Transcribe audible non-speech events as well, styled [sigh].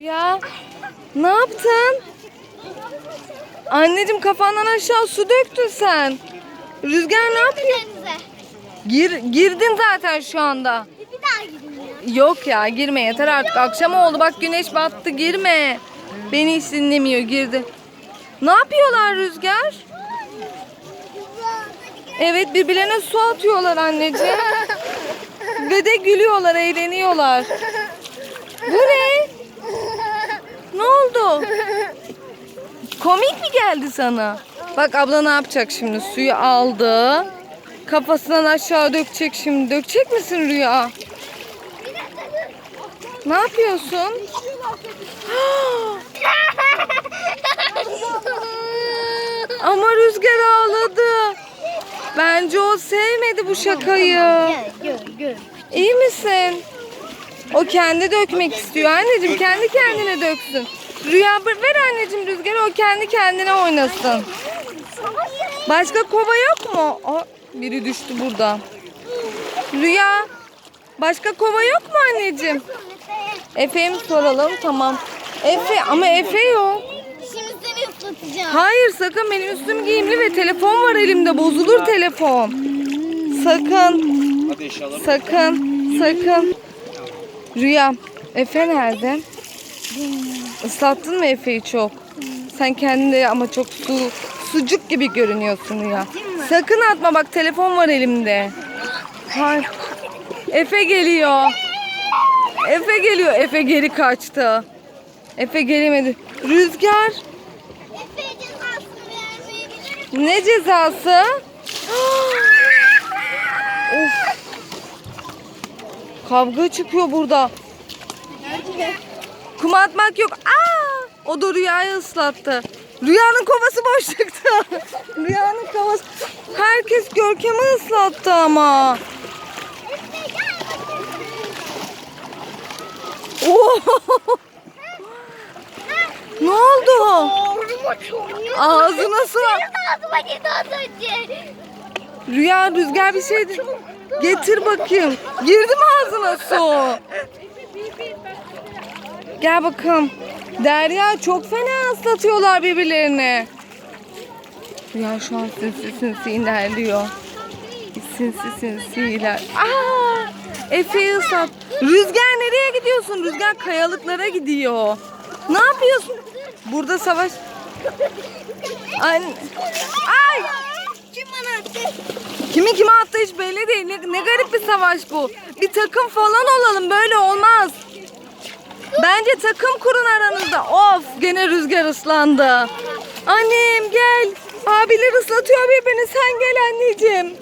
Ya ne yaptın? Anneciğim kafandan aşağı su döktün sen. Rüzgar ne yapıyor? Gir, girdin zaten şu anda. Bir daha gidin ya. Yok ya girme yeter artık. Akşam oldu bak güneş battı girme. Beni hiç dinlemiyor girdi. Ne yapıyorlar Rüzgar? Evet birbirlerine su atıyorlar anneciğim. [laughs] Ve de gülüyorlar, eğleniyorlar. Bu? Ne oldu? Komik mi geldi sana? Bak abla ne yapacak şimdi? Suyu aldı. Kafasından aşağı dökecek şimdi. Dökecek misin Rüya? Ne yapıyorsun? [gasps] Ama Rüzgar ağladı. Bence o sevmedi bu şakayı. İyi misin? O kendi dökmek istiyor. Anneciğim kendi kendine döksün. Rüya ver anneciğim rüzgarı o kendi kendine oynasın. Başka kova yok mu? Aa, biri düştü burada. Rüya başka kova yok mu anneciğim? Efe'ye mi soralım? Tamam. Efe ama Efe yok. Şimdi seni ıslatacağım. Hayır sakın benim üstüm giyimli ve telefon var elimde. Bozulur telefon. Sakın. Hadi. Sakın. Sakın. Rüya. Efe nerede? Islattın mı Efe'yi çok? Sen kendine ama çok su sucuk gibi görünüyorsun Rüya. Sakın atma bak telefon var elimde. Hayır. Efe geliyor. Efe geliyor. Efe geri kaçtı. Efe gelemedi. Rüzgar. Efe cezasını vermeyebilir miyim? Ne cezası? of. Kavga çıkıyor burada. Kum atmak yok. Aa! O da rüyayı ıslattı. Rüyanın kovası boş çıktı. [laughs] Rüyanın kovası. Herkes Görkem'i ıslattı ama. Oo! [laughs] ne oldu? Ağzına su. Ağzıma girdi az önce. Rüya rüzgar bir şey Getir bakayım. Girdi mi ağzına su? Gel bakalım. Derya çok fena ıslatıyorlar birbirlerini. Rüya şu an sinsi sinsi ilerliyor. Sinsi sinsi iler. Aa! Efe'yi ıslat. Rüzgar nereye gidiyorsun? Rüzgar kayalıklara gidiyor. Ne yapıyorsun? Burada savaş. Ay. Ay! Kim bana attı? Kimi kime attı hiç belli değil. Ne, ne garip bir savaş bu. Bir takım falan olalım böyle takım kurun aranızda. Of gene rüzgar ıslandı. Annem gel. Abiler ıslatıyor birbirini sen gel anneciğim.